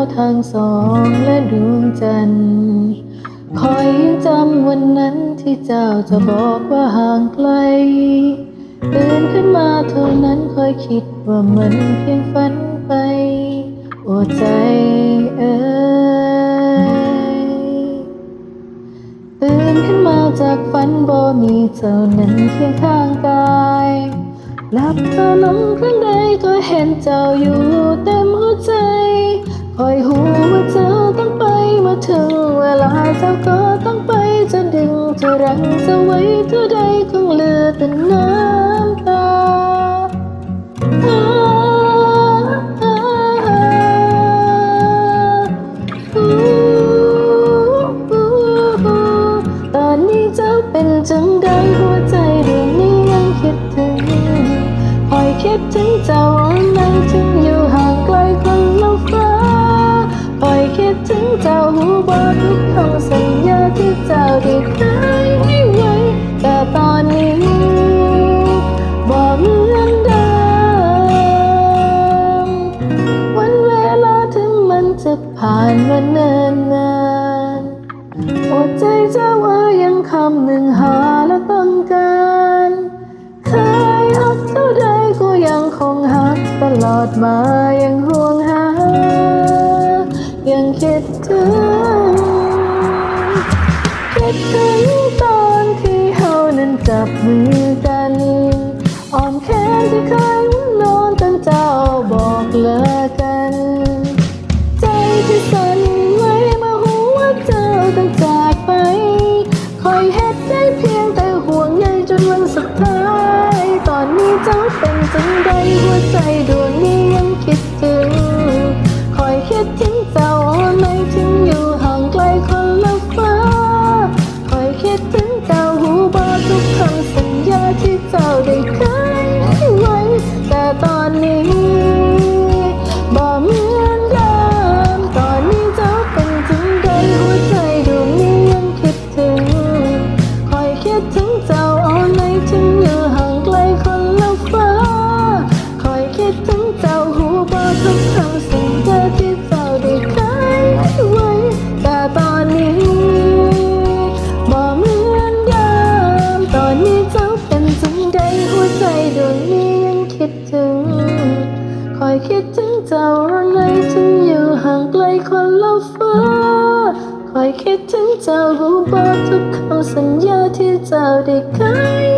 าวทางสองและดวงจันทร์คอยยังจำวันนั้นที่เจ้าจะบอกว่าห่างไกลตื่นขึ้นมาเท่านั้นคอยคิดว่ามันเพียงฝันไปโอ้ใจเออตื่นขึ้นมาจากฝันบ่มีเจ้านั้นเพียงข้างกายหลับตาลงครั้งใดก็เห็นเจ้าอยู่เต่ ถึงเวลาเจ้าก็ต้องไปจะดึงจะรั้งจะไว้เท่าใดคงเหลือแต่น้ำตาตอนนี้เจ้าเป็นจังใดหัวใจดวงนี้ยังคิดถึงคอยคิดถึงเจ้าวันนั้นถึง เจ้าหูบอกทุกคำสัญญาที่เจ้าได้ให้ให้ไว้ แต่ตอนนี้บอกเหมือนเดิมวันเวลาถึงมันจะผ่านมาเนิ่นนานอดใจเจ้าเอ๋ยยังคำหนึ่งหาและต้องการเคยหักเท่าใดก็ยังคงหักตลอดมายังห่ว ถึงตอนที่เฮานั้นจับมือกันอ้อมแขนที่เคยหนนอนตั้งเจ้าบอกเลิกกัน ใจที่สั่นไหวมาหูว่าเจ้าต้องจากไป คอยเฮ็ดได้เพียงแต่ห่วงใยจนวันสุดท้าย ตอนนี้เจ้าเป็นจังใดหัวใจดวงนี้ยังคิดถึง คอยคิดถึงเจ้า ทุกคำสัญญาที่เจ้าได้เคยไว้ แต่ตอนนี้บอกเหมือนเดิมตอนนี้เจ้าเป็นจังใดหัวใจดวงนี้ยังคิดถึง คอยคิดถึงเจ้าอ่อนไม่ถึงอยู่ห่างไกลคนละฟ้า คอยคิดถึงเจ้าหูบอกทุกคำสัญญาที่เจ้าได้เคย